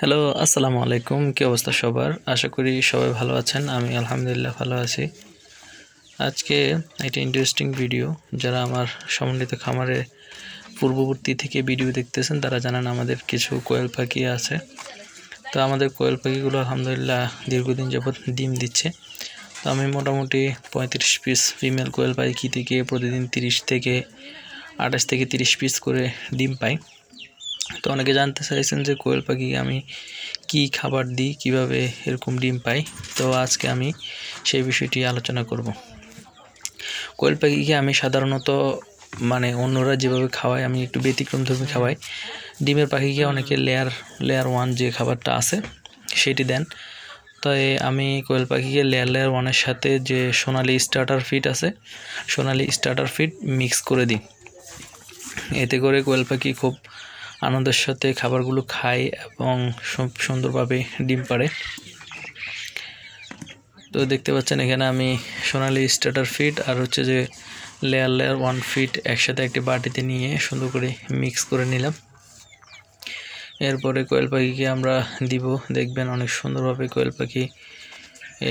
Hello আসসালামু আলাইকুম। কী অবস্থা সবার? আশা করি সবাই ভালো আছেন। আমি আলহামদুলিল্লাহ ভালো আছি। আজকে একটি ইন্টারেস্টিং ভিডিও যারা আমার সমন্বিত খামারে পূর্ববর্তী থেকে ভিডিও দেখতেছেন, তারা জানেন আমাদের কিছু কোয়েল পাখি আছে। তো আমাদের কোয়েল পাখিগুলো আলহামদুলিল্লাহ দীর্ঘদিন যাবৎ ডিম দিচ্ছে। তো আমি মোটামুটি পঁয়ত্রিশ পিস ফিমেল কোয়েল পাখি থেকে প্রতিদিন তিরিশ থেকে আঠাশ থেকে তিরিশ পিস করে ডিম পাই। তো অনেকে জানতে চাইছেন যে কোয়েল পাখি আমি কি খাবার দিই, কীভাবে এরকম ডিম পাই? তো আজকে আমি সেই বিষয়টি আলোচনা করব। কোয়েল পাখিকে আমি সাধারণত মানে অন্যরা যেভাবে খাওয়ায়, আমি একটু ব্যতিক্রম ধর্মী খাওয়াই। ডিমের পাখিকে অনেকে লেয়ার লেয়ার ওয়ান যে খাবারটা আছে, সেটি দেন। তাই আমি কোয়েল পাখিকে লেয়ার লেয়ার ওয়ানের সাথে যে সোনালি স্টার্টার ফিট আছে, সোনালি স্টার্টার ফিট মিক্স করে দিই। এতে করে কোয়েল পাখি খুব আনন্দের সাথে খাবারগুলো খায় এবং সুন্দরভাবে ডিম পাড়ে। তো দেখতে পাচ্ছেন এখানে আমি সোনালি স্টার্টার ফিট আর হচ্ছে যে লেয়ার লেয়ার ওয়ান ফিট একসাথে একটি বাটিতে নিয়ে সুন্দর করে মিক্স করে নিলাম। এরপরে কোয়েল পাখিকে আমরা দিব। দেখবেন অনেক সুন্দরভাবে কোয়েল পাখি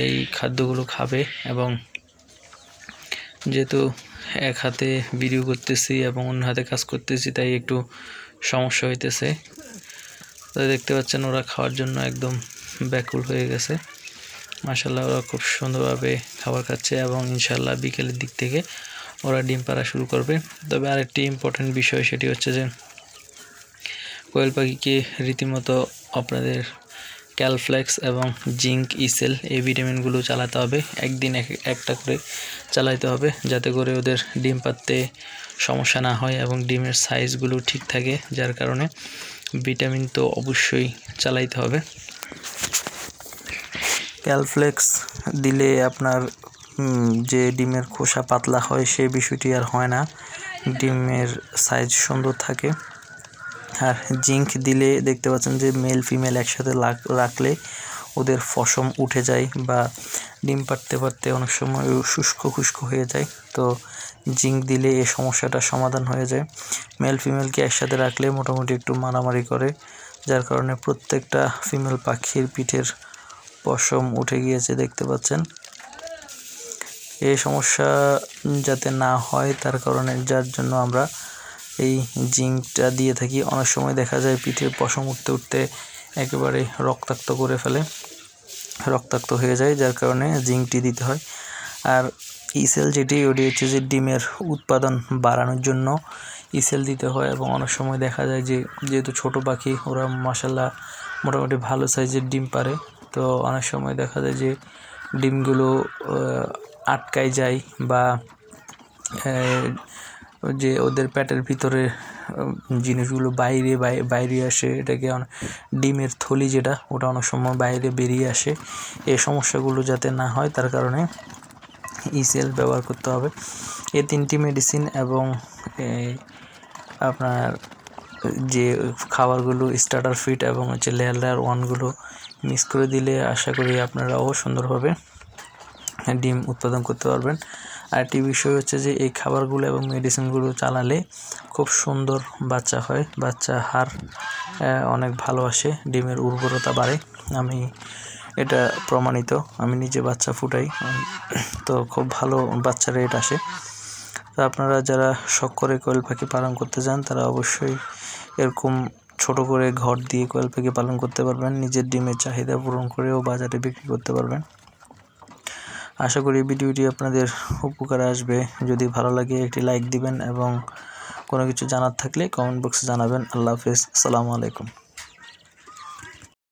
এই খাদ্যগুলো খাবে এবং যেহেতু এক হাতে ভিডিও করতেছি এবং অন্য হাতে কাজ করতেছি, তাই একটু সমস্যা হইতেছে। তো দেখতে পাচ্ছেন ওরা খাওয়ার জন্য একদম ব্যাকুল হয়ে গেছে। মাসাল্লাহ ওরা খুব সুন্দরভাবে খাবার খাচ্ছে এবং ইনশাল্লাহ বিকেলের দিক থেকে ওরা ডিম পাড়া শুরু করবে। তবে আরেকটি ইম্পর্টেন্ট বিষয় সেটি হচ্ছে যে, কোয়েল পাখিকে রীতিমতো আপনাদের ক্যালফ্লেক্স এবং জিঙ্ক ইসেল এই ভিটামিনগুলো চালাতে হবে। একদিন এক, একটা করে চালাইতে হবে যাতে করে ওদের ডিম পাততে সমস্যা না হয় এবং ডিমের সাইজগুলো ঠিক থাকে, যার কারণে ভিটামিন তো অবশ্যই চালাইতে হবে। ক্যালফ্লেক্স দিলে আপনার যে ডিমের খোসা পাতলা হয় সেই বিষয়টি আর হয় না। ডিমের সাইজ সুন্দর থাকে। আর জিঙ্ক দিলে দেখতে পাচ্ছেন যে মেল ফিমেল একসাথে রাখলে ওদের ফসম উঠে যায় বা ডিম পাড়তে পারতে অনেক সময় শুষ্ক খুষ্ক হয়ে যায়। তো জিঙ্ক দিলে এই সমস্যাটা সমাধান হয়ে যায়। মেল ফিমেলকে একসাথে রাখলে মোটামুটি একটু মারামারি করে, যার কারণে প্রত্যেকটা ফিমেল পাখির পিঠের পশম উঠে গিয়েছে দেখতে পাচ্ছেন। এই সমস্যা যাতে না হয় তার কারণে যার জন্য আমরা এই জিঙ্কটা দিয়ে থাকি। অনেক সময় দেখা যায় পিঠের পশম উঠতে উঠতে একেবারে রক্তাক্ত করে ফেলে, রক্তাক্ত হয়ে যায়, যার কারণে জিঙ্কটি দিতে হয়। আর ইসেল যেটি, ওটি হচ্ছে যে ডিমের উৎপাদন বাড়ানোর জন্য ইসেল দিতে হয় এবং অনেক সময় দেখা যায় যে, যেহেতু ছোট পাখি, ওরা মশাল্লা মোটামুটি ভালো সাইজের ডিম পারে। তো অনেক সময় দেখা যায় যে ডিমগুলো আটকায় যায় বা যে ওদের পেটের ভিতরে জিনিসগুলো বাইরে বাইরে আসে, এটাকে ডিমের থলি যেটা, ওটা অনেক সময় বাইরে বেরিয়ে আসে। এই সমস্যাগুলো যাতে না হয়, তার কারণে ইসেল ব্যবহার করতে হবে। এই তিনটি মেডিসিন এবং আপনার যে খাবারগুলো স্টার্টার ফিট এবং হচ্ছে লেয়ার লেয়ার ওয়ানগুলো মিক্স করে দিলে আশা করি আপনারাও সুন্দরভাবে ডিম উৎপাদন করতে পারবেন। আরেকটি বিষয় হচ্ছে যে এই খাবারগুলো এবং মেডিসিনগুলো চালালে খুব সুন্দর বাচ্চা হয়। বাচ্চা হার অনেক ভালো আসে, ডিমের উর্বরতা বাড়ে। আমি এটা প্রমাণিত, আমি নিজে বাচ্চা ফুটাই, তো খুব ভালো বাচ্চা রেট আসে। তো আপনারা যারা শখ করে কোয়েল পাখি পালন করতে চান তারা অবশ্যই এরকম ছোট করে ঘর দিয়ে কোয়েল পাখি পালন করতে পারবেন। নিজের ডিমের চাহিদা পূরণ করেও বাজারে বিক্রি করতে পারবেন। আশা করি ভিডিওটি আপনাদের উপকারে আসবে। যদি ভালো লাগে একটি লাইক দিবেন এবং কোনো কিছু জানার থাকলে কমেন্ট বক্সে জানাবেন। আল্লাহ হাফেজ। আসসালামু আলাইকুম।